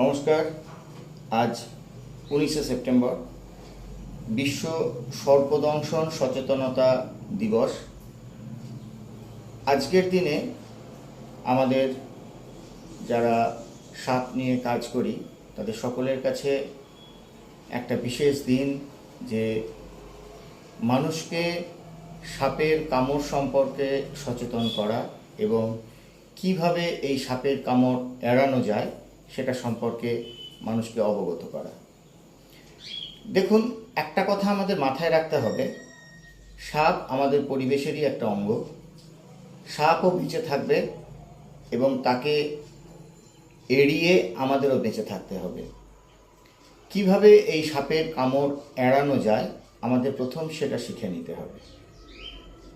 নমস্কার। আজ উনিশে সেপ্টেম্বর। বিশ্ব সর্পদংশন সচেতনতা দিবস। আজকের দিনে আমাদের যারা সাপ নিয়ে কাজ করি, তাদের সকলের কাছে একটা বিশেষ দিন যে মানুষকে সাপের কামড় সম্পর্কে সচেতন করা এবং কীভাবে এই সাপের কামড় এড়ানো যায় সেটা সম্পর্কে মানুষকে অবগত করা। দেখুন, একটা কথা আমাদের মাথায় রাখতে হবে। সাপ আমাদের পরিবেশেরই একটা অঙ্গ। সাপও বেঁচে থাকবে এবং তাকে এড়িয়ে আমাদেরও বেঁচে থাকতে হবে। কীভাবে এই সাপের কামড় এড়ানো যায়, আমাদের প্রথম সেটা শিখে নিতে হবে।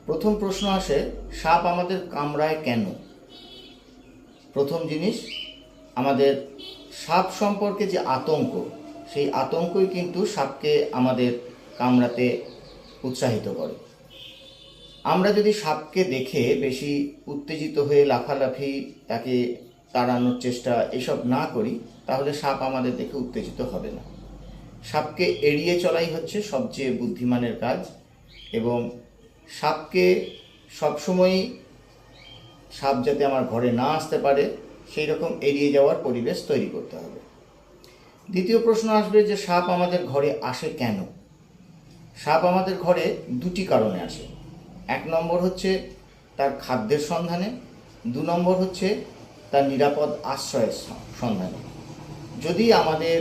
প্রথম প্রশ্ন আসে, সাপ আমাদের কামড়ায় কেন? প্রথম জিনিস আমাদের সাপ সম্পর্কে যে আতঙ্ক, সেই আতঙ্কই কিন্তু সাপকে আমাদের কামড়াতে উৎসাহিত করে। আমরা যদি সাপকে দেখে বেশি উত্তেজিত হয়ে লাফালাফি, তাকে তাড়ানোর চেষ্টা এসব না করি, তাহলে সাপ আমাদের দেখে উত্তেজিত হবে না। সাপকে এড়িয়ে চলাই হচ্ছে সবচেয়ে বুদ্ধিমানের কাজ এবং সাপকে সবসময়ই সাপ যাতে আমার ঘরে না আসতে পারে সেই রকম এড়িয়ে যাওয়ার পরিবেশ তৈরি করতে হবে। দ্বিতীয় প্রশ্ন আসবে যে সাপ আমাদের ঘরে আসে কেন? সাপ আমাদের ঘরে দুটি কারণে আসে। এক নম্বর হচ্ছে তার খাদ্যের সন্ধানে, দু নম্বর হচ্ছে তার নিরাপদ আশ্রয়ের সন্ধানে। যদি আমাদের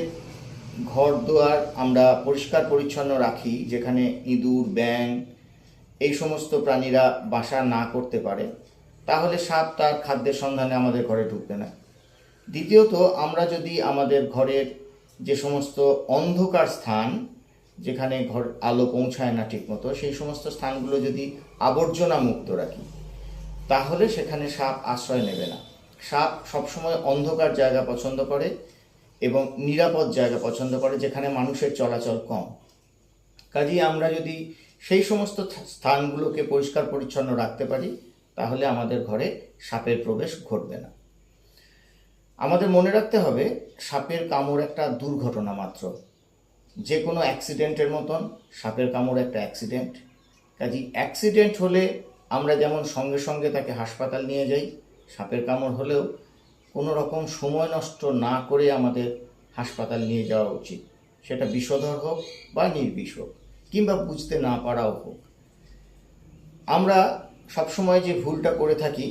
ঘর দুয়ার আমরা পরিষ্কার পরিচ্ছন্ন রাখি, যেখানে ইঁদুর ব্যাং এই সমস্ত প্রাণীরা বাসা না করতে পারে তাহলে সাপ তার খাদ্যের সন্ধানে আমাদের ঘরে ঢুকবে না। দ্বিতীয়ত, আমরা যদি আমাদের ঘরের যে সমস্ত অন্ধকার স্থান, যেখানে ঘর আলো পৌঁছায় না ঠিকমতো, সেই সমস্ত স্থানগুলো যদি আবর্জনা মুক্ত রাখি, তাহলে সেখানে সাপ আশ্রয় নেবে না। সাপ সবসময় অন্ধকার জায়গা পছন্দ করে এবং নিরাপদ জায়গা পছন্দ করে, যেখানে মানুষের চলাচল কম। কাজেই আমরা যদি সেই সমস্ত স্থানগুলোকে পরিষ্কার পরিচ্ছন্ন রাখতে পারি তাহলে আমাদের ঘরে সাপের প্রবেশ ঘটবে না। আমাদের মনে রাখতে হবে, সাপের কামড় একটা দুর্ঘটনা মাত্র। যে কোনো অ্যাক্সিডেন্টের মতন সাপের কামড় একটা অ্যাক্সিডেন্ট। কাজী অ্যাক্সিডেন্ট হলে আমরা যেমন সঙ্গে সঙ্গে তাকে হাসপাতাল নিয়ে যাই, সাপের কামড় হলেও কোনো রকম সময় নষ্ট না করে আমাদের হাসপাতাল নিয়ে যাওয়া উচিত। সেটা বিষধর হোক বা নির্বিষ হোক, কিংবা বুঝতে না পারাও হোক। আমরা সবসময় যে ভুলটা করে থাকি,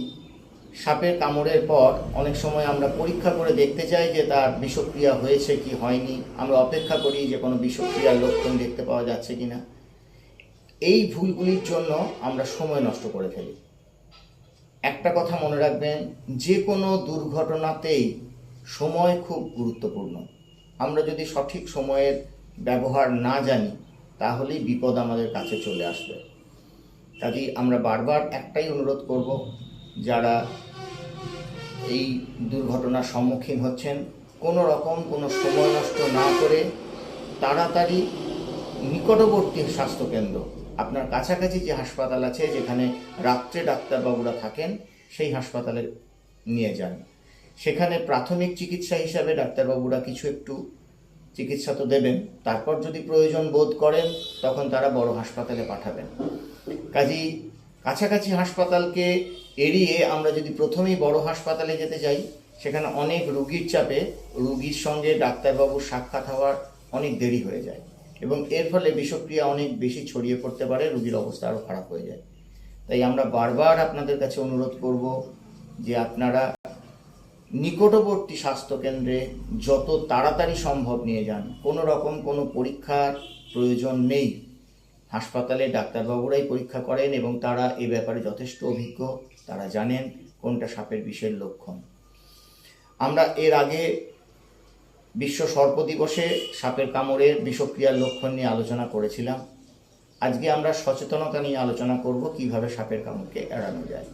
সাপের কামড়ের পর অনেক সময় আমরা পরীক্ষা করে দেখতে চাই যে তার বিষক্রিয়া হয়েছে কি হয়নি। আমরা অপেক্ষা করি যে কোনো বিষক্রিয়ার লক্ষণ দেখতে পাওয়া যাচ্ছে কি না এই ভুলগুলির জন্য আমরা সময় নষ্ট করে ফেলি। একটা কথা মনে রাখবেন, যে কোনো দুর্ঘটনাতেই সময় খুব গুরুত্বপূর্ণ। আমরা যদি সঠিক সময়ের ব্যবহার না জানি, তাহলেই বিপদ আমাদের কাছে চলে আসবে। কাজেই আমরা বারবার একটাই অনুরোধ করব, যারা এই দুর্ঘটনার সম্মুখীন হচ্ছেন, কোনো রকম কোনো সময় নষ্ট না করে তাড়াতাড়ি নিকটবর্তী স্বাস্থ্যকেন্দ্র, আপনার কাছাকাছি যে হাসপাতাল আছে যেখানে রাত্রে ডাক্তারবাবুরা থাকেন, সেই হাসপাতালে নিয়ে যান। সেখানে প্রাথমিক চিকিৎসা হিসাবে ডাক্তারবাবুরা কিছু একটু চিকিৎসা তো দেবেন, তারপর যদি প্রয়োজন বোধ করেন, তখন তারা বড় হাসপাতালে পাঠাবেন। কাজেই কাছাকাছি হাসপাতালকে এড়িয়ে আমরা যদি প্রথমেই বড় হাসপাতালে যেতে চাই, সেখানে অনেক রুগীর চাপে রুগীর সঙ্গে ডাক্তারবাবুর সাক্ষাৎ হওয়ার অনেক দেরি হয়ে যায় এবং এর ফলে বিষক্রিয়া অনেক বেশি ছড়িয়ে পড়তে পারে, রুগীর অবস্থা আরও খারাপ হয়ে যায়। তাই আমরা বারবার আপনাদের কাছে অনুরোধ করব যে আপনারা নিকটবর্তী স্বাস্থ্যকেন্দ্রে যত তাড়াতাড়ি সম্ভব নিয়ে যান। কোনো রকম কোনো পরীক্ষার প্রয়োজন নেই। হাসপাতালে ডাক্তারবাবুরাই পরীক্ষা করেন এবং তারা এ ব্যাপারে যথেষ্ট অভিজ্ঞ। তারা জানেন কোনটা সাপের বিষের লক্ষণ। আমরা এর আগে বিশ্ব সর্প দিবসে সাপের কামড়ের বিষক্রিয়ার লক্ষণ নিয়ে আলোচনা করেছিলাম। আজকে আমরা সচেতনতা নিয়ে আলোচনা করব কীভাবে সাপের কামড়কে এড়ানো যায়।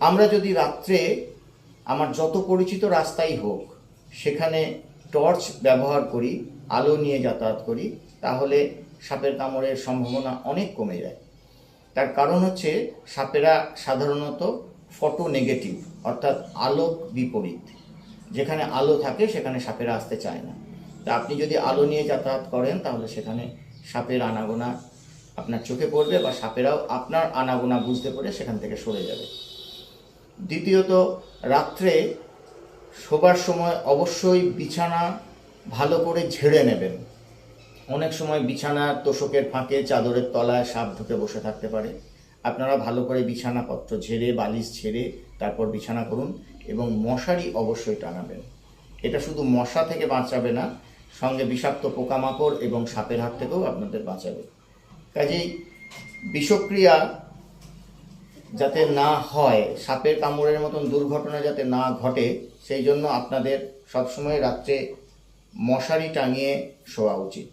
আমরা যদি রাত্রে আমার যত পরিচিত রাস্তাই হোক, সেখানে টর্চ ব্যবহার করি, আলো নিয়ে যাতায়াত করি, তাহলে সাপের কামড়ের সম্ভাবনা অনেক কমে যায়। তার কারণ হচ্ছে সাপেরা সাধারণত ফটো নেগেটিভ অর্থাৎ আলোক বিপরীত। যেখানে আলো থাকে, সেখানে সাপেরা আসতে চায় না। তা আপনি যদি আলো নিয়ে যাতায়াত করেন, তাহলে সেখানে সাপের আনাগোনা আপনার চোখে পড়বে বা সাপেরাও আপনার আনাগোনা বুঝতে পেরে সেখান থেকে সরে যাবে। দ্বিতীয়ত, রাত্রে শোবার সময় অবশ্যই বিছানা ভালো করে ঝেড়ে নেবেন। অনেক সময় বিছানার তোষকের ফাঁকে চাদরের তলায় সাপ ঢুকে বসে থাকতে পারে। আপনারা ভালো করে বিছানাপত্র ঝেড়ে, বালিশ ঝেড়ে তারপর বিছানা করুন এবং মশারি অবশ্যই টাঙাবেন এটা শুধু মশা থেকে বাঁচাবে না, সঙ্গে বিষাক্ত পোকামাকড় এবং সাপের হাত থেকেও আপনাদের বাঁচাবে। কাজেই বিষক্রিয়া যাতে না হয়, সাপের কামড়ের মতন দুর্ঘটনা যাতে না ঘটে, সেই জন্য আপনাদের সবসময় রাত্রে মশারি টাঙিয়ে শোয়া উচিত।